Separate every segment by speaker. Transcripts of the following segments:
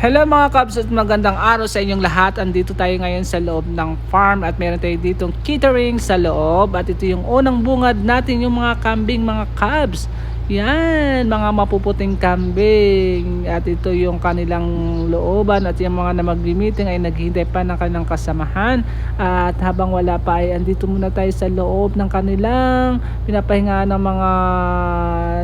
Speaker 1: Hello mga Cubs at magandang araw sa inyong lahat. Andito tayo ngayon sa loob ng farm at meron tayo ditong catering sa loob. At ito yung unang bungad natin yung mga kambing mga Cubs. Yan, mga mapuputing kambing. At ito yung kanilang looban at yung mga na mag-meeting ay naghihintay pa ng kanilang kasamahan. At habang wala pa ay andito muna tayo sa loob ng kanilang pinapahinga ng mga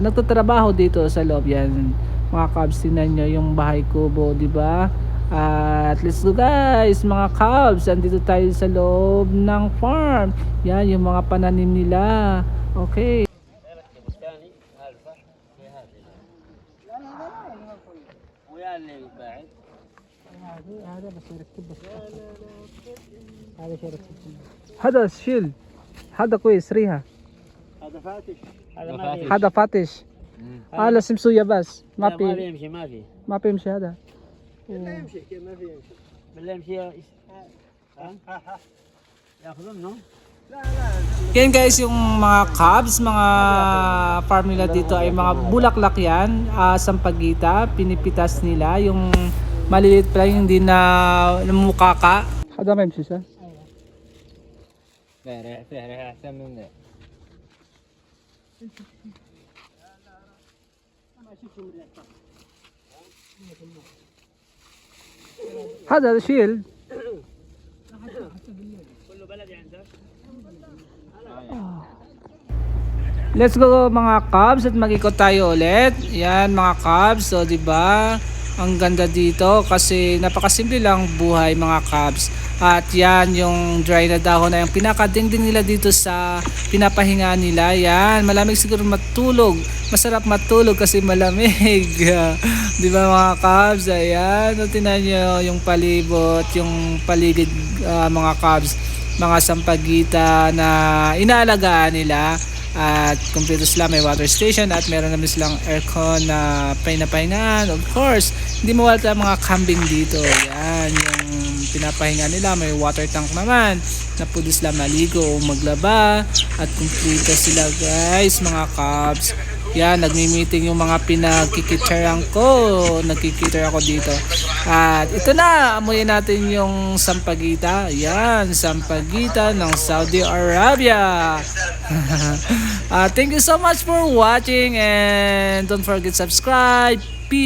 Speaker 1: nagtatrabaho dito sa loob. Yan mga Cubs, tingnan nyo yung bahay kubo, di ba? At let's go guys, mga Cubs, andito tayo sa loob ng farm. Yan, yung mga pananim nila. Okay.
Speaker 2: ويا اللي بعد
Speaker 1: هذا شيل هذا كويس ريحة
Speaker 2: هذا فاتش هذا ما في
Speaker 1: هذا فاتش آه لازم سويا بس ما
Speaker 2: لا، ما
Speaker 1: في
Speaker 2: بيمشي ما في
Speaker 1: ما بيمشي هذا
Speaker 2: لا يمشي كيف ما في يمشي بالله يمشي ها؟ ياخذون no?
Speaker 1: Yan guys, yung mga cubs, mga farm nila dito ay mga bulaklak yan, uh, sampagita, pinipitas nila, yung maliliit pa lang, hindi na namukaka. Hada may siya?
Speaker 2: فهري فهري احسن من ذا
Speaker 1: هذا شيل
Speaker 2: كله بلدي عندك
Speaker 1: Let's go mga Cubs at mag-ikot tayo ulit. Yan mga Cubs, so 'di ba? Ang ganda dito kasi napakasimple lang buhay mga Cubs. At yan yung dry na dahon na yung pinakadingding nila dito sa pinapahinga nila. Yan, malamig siguro matulog. Masarap matulog kasi malamig. 'Di ba mga Cubs? Ayan, o, tingnan nyo yung palibot, yung paligid ah, mga Cubs mga sampagita na inaalagaan nila at kumpleto sila may water station at meron naman silang aircon na pinapahingaan of course. Hindi mawala mga kambing dito. Yan yung pinapahinga nila may water tank naman na pwede sila maligo o maglaba at kumpleto sila guys mga cubs yan, nagmi-meeting yung mga pinagkikitsaran ko. Nagkikiter ako dito. At ito na, amuyin natin yung sampagita. Yan, sampagita ng Saudi Arabia. uh, thank you so much for watching and don't forget subscribe. Peace.